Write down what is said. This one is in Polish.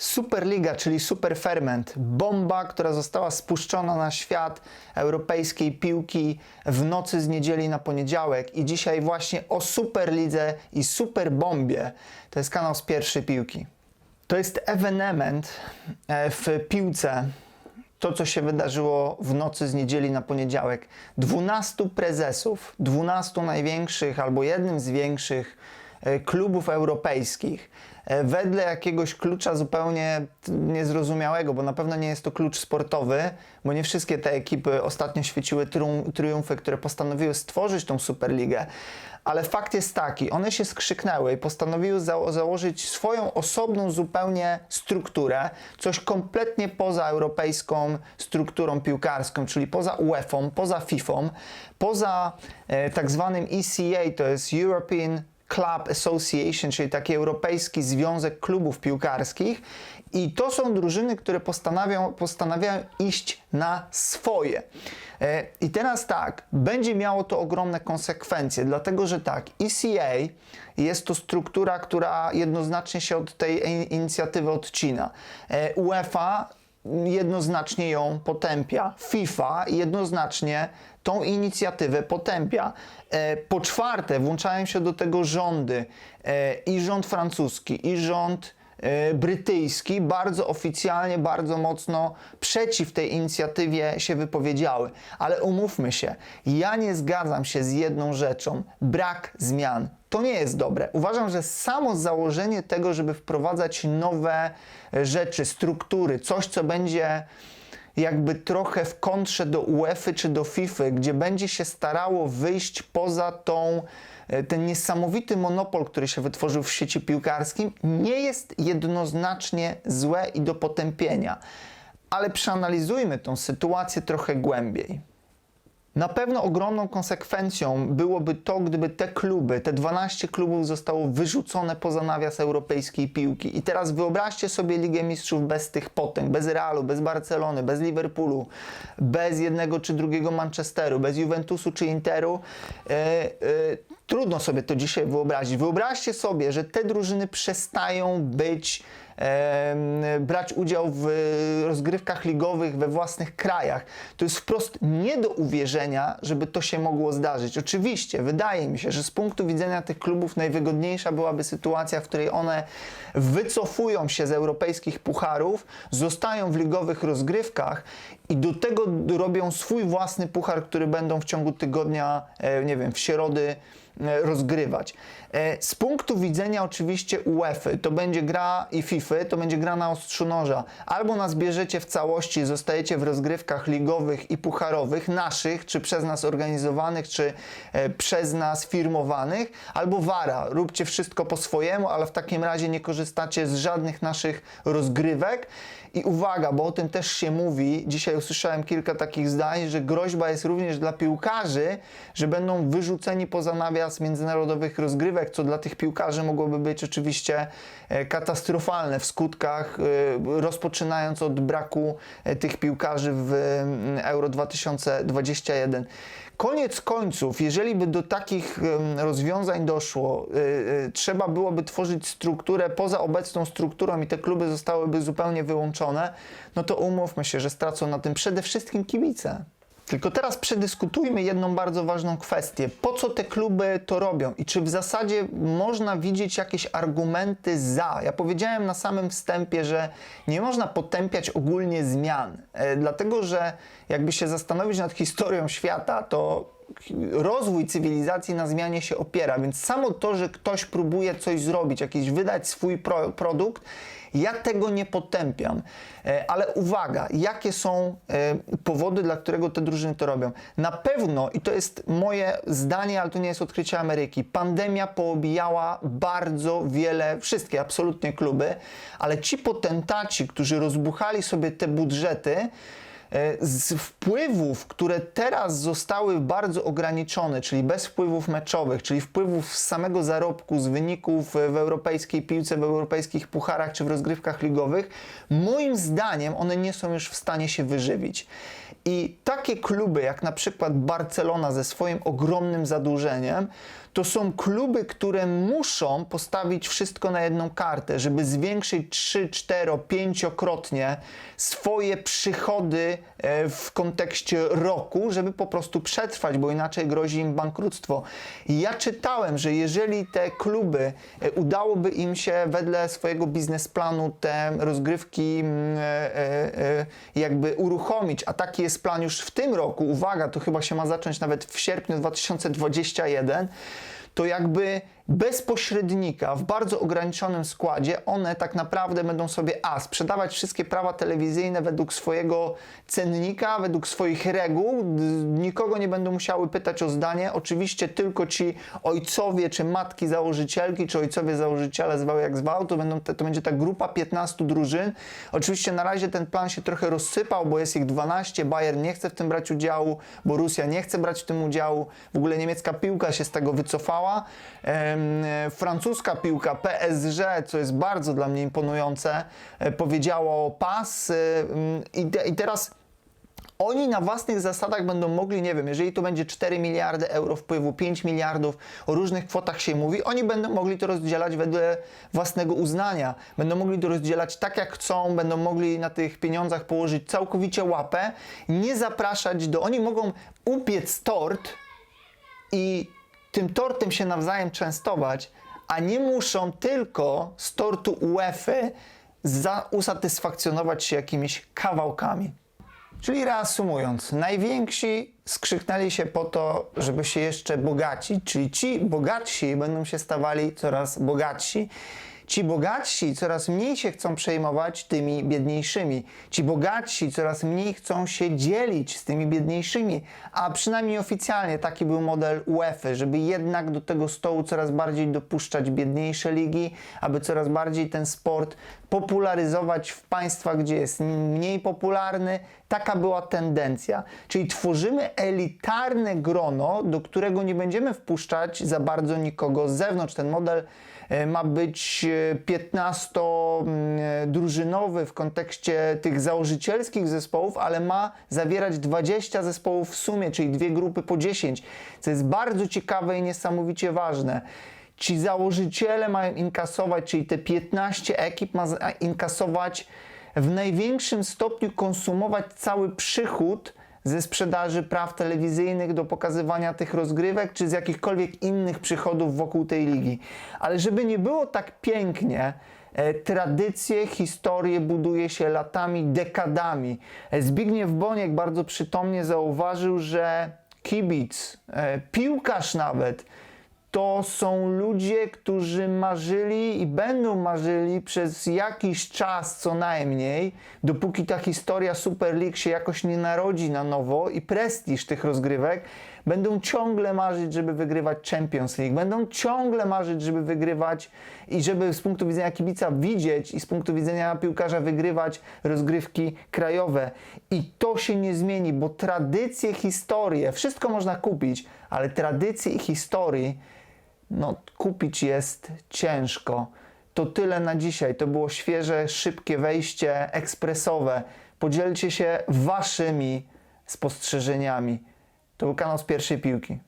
Superliga, czyli Superferment, bomba, która została spuszczona na świat europejskiej piłki w nocy z niedzieli na poniedziałek. I dzisiaj właśnie o Superlidze i Superbombie. To jest kanał z pierwszej piłki. To jest ewenement e, w piłce. To, co się wydarzyło w nocy z niedzieli na poniedziałek. 12 prezesów, 12 największych albo jednym z większych e, klubów europejskich wedle jakiegoś klucza zupełnie niezrozumiałego, bo na pewno nie jest to klucz sportowy, bo nie wszystkie te ekipy ostatnio świeciły trium- triumfy, które postanowiły stworzyć tą Superligę. Ale fakt jest taki, one się skrzyknęły i postanowiły za- założyć swoją osobną zupełnie strukturę, coś kompletnie poza europejską strukturą piłkarską, czyli poza UEFA, poza FIFA, poza e, tak zwanym ECA, to jest European Club Association, czyli taki Europejski Związek Klubów Piłkarskich. I to są drużyny, które postanawiają, postanawiają iść na swoje. E, I teraz tak, będzie miało to ogromne konsekwencje, dlatego że tak, ECA jest to struktura, która jednoznacznie się od tej inicjatywy odcina. E, UEFA jednoznacznie ją potępia. FIFA jednoznacznie tą inicjatywę potępia. E, Po czwarte, włączają się do tego rządy e, i rząd francuski, i rząd brytyjski bardzo oficjalnie, bardzo mocno przeciw tej inicjatywie się wypowiedziały. Ale umówmy się, ja nie zgadzam się z jedną rzeczą: brak zmian. To nie jest dobre. Uważam, że samo założenie tego, żeby wprowadzać nowe e, rzeczy, struktury, coś, co będzie jakby trochę w kontrze do UEFA czy do FIFA, gdzie będzie się starało wyjść poza tą, e, ten niesamowity monopol, który się wytworzył w sieci piłkarskim, nie jest jednoznacznie złe i do potępienia. Ale przeanalizujmy tą sytuację trochę głębiej. Na pewno ogromną konsekwencją byłoby to, gdyby te kluby, te 12 klubów zostało wyrzucone poza nawias europejskiej piłki. I teraz wyobraźcie sobie Ligę Mistrzów bez tych potęg, bez Realu, bez Barcelony, bez Liverpoolu, bez jednego czy drugiego Manchesteru, bez Juventusu czy Interu. E, e, trudno sobie to dzisiaj wyobrazić. Wyobraźcie sobie, że te drużyny przestają być em, brać udział w rozgrywkach ligowych we własnych krajach. To jest wprost nie do uwierzenia, żeby to się mogło zdarzyć. Oczywiście, wydaje mi się, że z punktu widzenia tych klubów najwygodniejsza byłaby sytuacja, w której one wycofują się z europejskich pucharów, zostają w ligowych rozgrywkach i do tego robią swój własny puchar, który będą w ciągu tygodnia, e, nie wiem, w środy e, rozgrywać. E, Z punktu widzenia oczywiście UEFA to będzie gra i FIFA, to będzie gra na ostrzu noża. Albo nas bierzecie w całości, zostajecie w rozgrywkach ligowych i pucharowych, naszych, czy przez nas organizowanych, czy przez nas firmowanych, albo wara, róbcie wszystko po swojemu, ale w takim razie nie korzystacie z żadnych naszych rozgrywek. I uwaga, bo o tym też się mówi, dzisiaj usłyszałem kilka takich zdań, że groźba jest również dla piłkarzy, że będą wyrzuceni poza nawias międzynarodowych rozgrywek, co dla tych piłkarzy mogłoby być oczywiście e, katastrofalne w skutkach, e, rozpoczynając od braku e, tych piłkarzy w mm, Euro 2021. Koniec końców, jeżeli by do takich rozwiązań doszło, y, y, trzeba byłoby tworzyć strukturę poza obecną strukturą i te kluby zostałyby zupełnie wyłączone, no to umówmy się, że stracą na tym przede wszystkim kibice. Tylko teraz przedyskutujmy jedną bardzo ważną kwestię. Po co te kluby to robią i czy w zasadzie można widzieć jakieś argumenty za? Ja powiedziałem na samym wstępie, że nie można potępiać ogólnie zmian, e, dlatego że jakby się zastanowić nad historią świata, to rozwój cywilizacji na zmianie się opiera, więc samo to, że ktoś próbuje coś zrobić, jakiś wydać swój pro, produkt, ja tego nie potępiam. E, Ale uwaga, jakie są e, powody, dla którego te drużyny to robią? Na pewno, i to jest moje zdanie, ale to nie jest odkrycie Ameryki, pandemia poobijała bardzo wiele, wszystkie absolutnie kluby, ale ci potentaci, którzy rozbuchali sobie te budżety, z wpływów, które teraz zostały bardzo ograniczone, czyli bez wpływów meczowych, czyli wpływów z samego zarobku, z wyników w europejskiej piłce, w europejskich pucharach czy w rozgrywkach ligowych, moim zdaniem one nie są już w stanie się wyżywić. I takie kluby jak na przykład Barcelona ze swoim ogromnym zadłużeniem, to są kluby, które muszą postawić wszystko na jedną kartę, żeby zwiększyć 3, 4, 5-krotnie swoje przychody e, w kontekście roku, żeby po prostu przetrwać, bo inaczej grozi im bankructwo. Ja czytałem, że jeżeli te kluby e, udałoby im się wedle swojego biznesplanu te rozgrywki mm, e, e, e, jakby uruchomić, a taki jest plan już w tym roku, uwaga, to chyba się ma zacząć nawet w sierpniu 2021, to jakby bez pośrednika, w bardzo ograniczonym składzie, one tak naprawdę będą sobie a sprzedawać wszystkie prawa telewizyjne według swojego cennika, według swoich reguł. Nikogo nie będą musiały pytać o zdanie. Oczywiście tylko ci ojcowie czy matki założycielki, czy ojcowie założyciele, zwał jak zwał, to, będą, to będzie ta grupa 15 drużyn. Oczywiście na razie ten plan się trochę rozsypał, bo jest ich 12. Bayern nie chce w tym brać udziału, Borussia nie chce brać w tym udziału. W ogóle niemiecka piłka się z tego wycofała. Em, e, francuska piłka PSG, co jest bardzo dla mnie imponujące, e, powiedziało pas e, mm, i, te, i teraz oni na własnych zasadach będą mogli, nie wiem, jeżeli to będzie 4 miliardy euro wpływu, 5 miliardów, o różnych kwotach się mówi, oni będą mogli to rozdzielać wedle własnego uznania. Będą mogli to rozdzielać tak jak chcą, będą mogli na tych pieniądzach położyć całkowicie łapę, nie zapraszać do. Oni mogą upiec tort i tym tortem się nawzajem częstować, a nie muszą tylko z tortu UEFA usatysfakcjonować się jakimiś kawałkami. Czyli reasumując, najwięksi skrzyknęli się po to, żeby się jeszcze bogacić, czyli ci bogatsi będą się stawali coraz bogatsi. Ci bogatsi coraz mniej się chcą przejmować tymi biedniejszymi. Ci bogatsi coraz mniej chcą się dzielić z tymi biedniejszymi. A przynajmniej oficjalnie taki był model UEFA, żeby jednak do tego stołu coraz bardziej dopuszczać biedniejsze ligi, aby coraz bardziej ten sport popularyzować w państwach, gdzie jest mniej popularny. Taka była tendencja. Czyli tworzymy elitarne grono, do którego nie będziemy wpuszczać za bardzo nikogo z zewnątrz. Ten model ma być 15-drużynowy w kontekście tych założycielskich zespołów, ale ma zawierać 20 zespołów w sumie, czyli dwie grupy po 10, co jest bardzo ciekawe i niesamowicie ważne. Ci założyciele mają inkasować, czyli te 15 ekip ma inkasować w największym stopniu konsumować cały przychód ze sprzedaży praw telewizyjnych do pokazywania tych rozgrywek, czy z jakichkolwiek innych przychodów wokół tej ligi. Ale żeby nie było tak pięknie, e, tradycje, historie buduje się latami, dekadami. E, Zbigniew Boniek bardzo przytomnie zauważył, że kibic, e, piłkarz nawet, to są ludzie, którzy marzyli i będą marzyli przez jakiś czas co najmniej, dopóki ta historia Super League się jakoś nie narodzi na nowo i prestiż tych rozgrywek, będą ciągle marzyć, żeby wygrywać Champions League, będą ciągle marzyć, żeby wygrywać i żeby z punktu widzenia kibica widzieć i z punktu widzenia piłkarza wygrywać rozgrywki krajowe. I to się nie zmieni, bo tradycje, historie, wszystko można kupić, ale tradycje i historii no, kupić jest ciężko. To tyle na dzisiaj. To było świeże, szybkie wejście, ekspresowe. Podzielcie się waszymi spostrzeżeniami. To był kanał z pierwszej piłki.